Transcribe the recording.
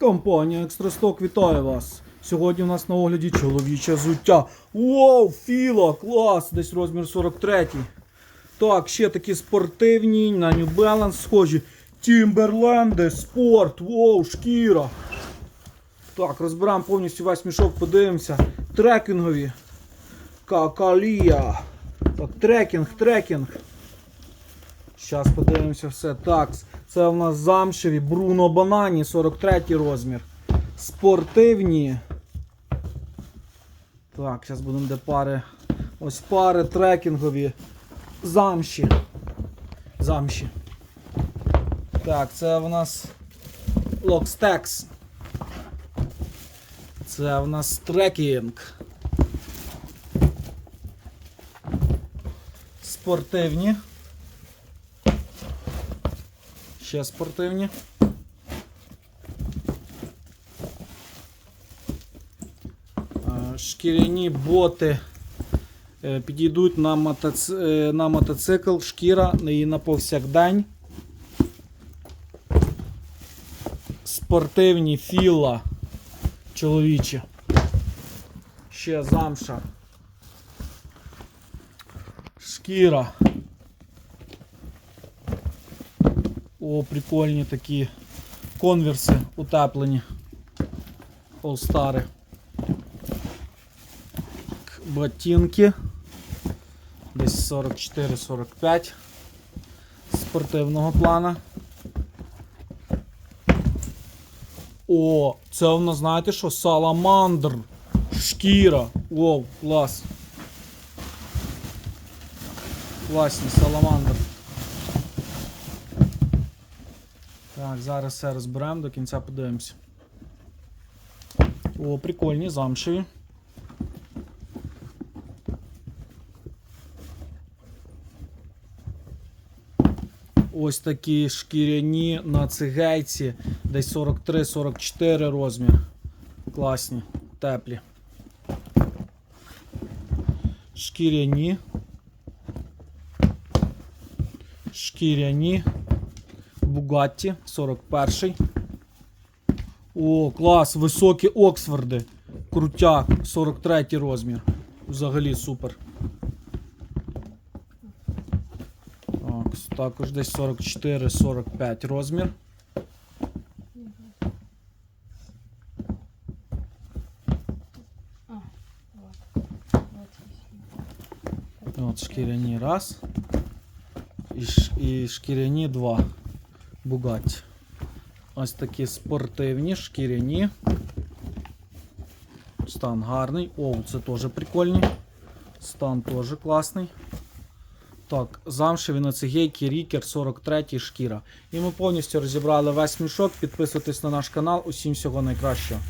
Компанія Екстрасток вітає вас. Сьогодні у нас на огляді чоловіче зуття. Вау, філа, клас! Десь розмір 43. Так, ще такі спортивні, на New Balance схожі. Тімберленди, спорт, воу, шкіра. Так, розбираємо повністю весь мішок, подивимося. Трекінгові. Какалія. Так, трекінг, трекінг. Зараз подивимося все. Так, це у нас замшеві Бруно Банані, 43 розмір. Спортивні. Так, зараз будемо де пари. Ось пари трекінгові. Замші. Замші. Так, це в нас Локстекс. Це в нас трекінг. Спортивні. Ще спортивні. Шкіряні боти е, підійдуть на, мотоци... е, на мотоцикл, шкіра і на повсякдень. Спортивні філа чоловічі. Ще замша. Шкіра. О, прикольні такі конверси утеплені. Олстари. Ботинки. Десь 44-45 спортивного плана. О, це нас, знаєте що? Саламандр. Шкіра. Воу, клас. Класний саламандр. Так, зараз все розберемо, до кінця подивимося. О, прикольні, замшеві. Ось такі шкіряні на цигейці, десь 43-44 розмір. Класні, теплі. Шкіряні. Шкіряні. Бугатті 41. О, клас, високі Оксфорди. Крутяк, 43 розмір. Взагалі супер. Так, також десь 44-45 розмір. От шкіряні раз. І, і шкіряні два. Бугатті. Ось такі спортивні, шкіряні. Стан гарний. О, це теж прикольні. Стан теж класний. Так, замшеві на цигейки Рікер 43 шкіра. І ми повністю розібрали весь мішок. Підписуйтесь на наш канал. Усім всього найкращого.